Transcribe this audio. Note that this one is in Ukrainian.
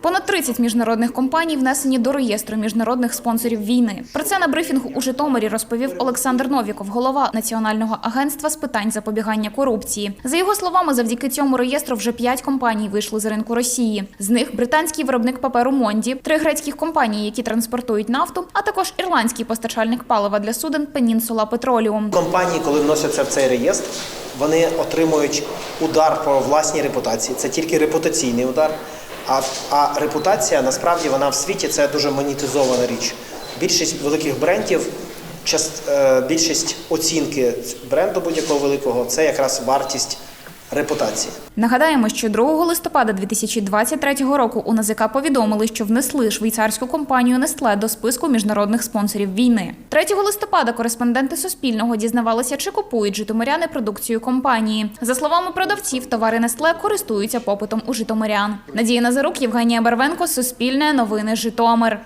Понад 30 міжнародних компаній внесені до реєстру міжнародних спонсорів війни. Про це на брифінгу у Житомирі розповів Олександр Новіков, голова Національного агентства з питань запобігання корупції. За його словами, завдяки цьому реєстру вже 5 компаній вийшли з ринку Росії. З них британський виробник паперу Монді, три грецьких компанії, які транспортують нафту, а також ірландський постачальник палива для суден Пенінсула Петроліум. Компанії, коли вносяться в цей реєстр, вони отримують удар по власній репутації. Це тільки репутаційний удар. А, а репутація насправді вона в світі це дуже монетизована річ. Більшість великих брендів, е, більшість оцінки бренду будь-якого великого це якраз вартість репутації. Нагадаємо, що 2 листопада 2023 року у НАЗК повідомили, що внесли швейцарську компанію Nestle до списку міжнародних спонсорів війни. 3 листопада кореспонденти Суспільного дізнавалися, чи купують житомиряни продукцію компанії. За словами продавців, товари Nestle користуються попитом у житомирян. Надія Назарук, Євгенія Барвенко, Суспільне, Новини Житомир.